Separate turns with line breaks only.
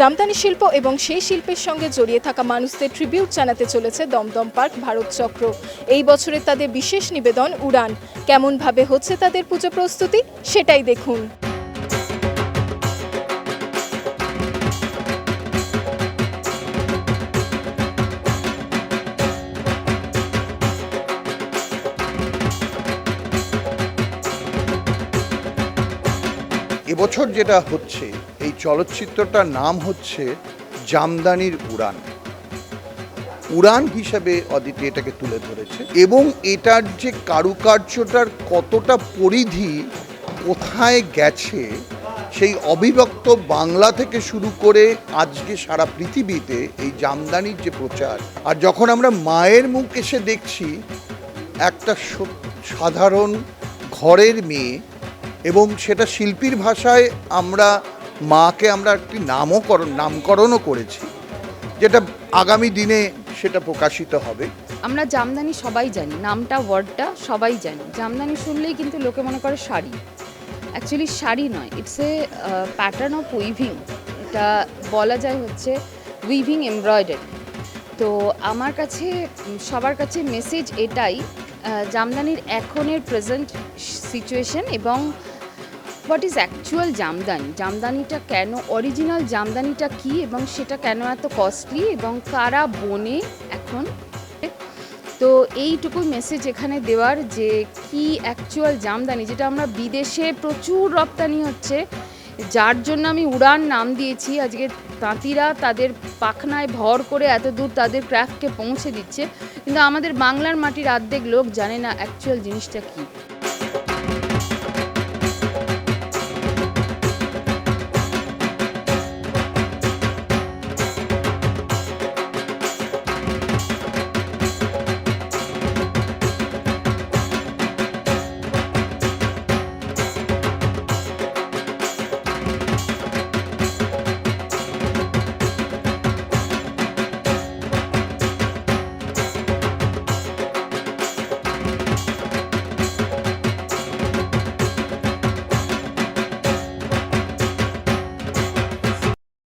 জামদানি শিল্প এবং সেই শিল্পের সঙ্গে জড়িয়ে থাকা মানুষদের ট্রিবিউট জানাতে চলেছে দমদম পার্ক ভারত চক্র। এই বছরে তাদের বিশেষ নিবেদন উড়ান। কেমনভাবে হচ্ছে তাদের পুজো প্রস্তুতি, সেটাই দেখুন।
এবছর যেটা হচ্ছে, এই চলচ্চিত্রটার নাম হচ্ছে জামদানির উড়ান। উড়ান হিসাবে অদিতি এটাকে তুলে ধরেছে এবং এটার যে কারুকার্যটার কতটা পরিধি কোথায় গেছে, সেই অবিভক্ত বাংলা থেকে শুরু করে আজকে সারা পৃথিবীতে এই জামদানির যে প্রচার, আর যখন আমরা মায়ের মুখ এসে দেখছি, একটা সাধারণ ঘরের মেয়ে এবং সেটা শিল্পীর ভাষায় আমরা মাকে আমরা একটি নামকরণ নামকরণও করেছি, যেটা আগামী দিনে সেটা প্রকাশিত হবে।
আমরা জামদানি সবাই জানি, নামটা, ওয়ার্ডটা সবাই জানি। জামদানি শুনলেই কিন্তু লোকে মনে করে শাড়ি। অ্যাকচুয়ালি শাড়ি নয় it's a pattern of weaving এটা বলা যায় হচ্ছে উইভিং এমব্রয়ডারি তো আমার কাছে, সবার কাছে মেসেজ এটাই জামদানির এখনের প্রেজেন্ট সিচুয়েশন এবং হোয়াট ইজ অ্যাকচুয়াল জামদানি জামদানিটা কেন অরিজিনাল জামদানিটা কি এবং সেটা কেন এত কস্টলি এবং কারা বনে এখন? তো এইটুকু মেসেজ এখানে দেওয়ার যে কি অ্যাকচুয়াল জামদানি যেটা আমরা বিদেশে প্রচুর রপ্তানি হচ্ছে, যার জন্য আমি উড়ান নাম দিয়েছি। আজকে তাঁতিরা তাদের পাখনায় ভর করে এত দূর তাদের ক্রাফটকে পৌঁছে দিচ্ছে। কিন্তু আমাদের বাংলার মাটির আর্ধেক লোক জানে না অ্যাকচুয়াল জিনিসটা কী।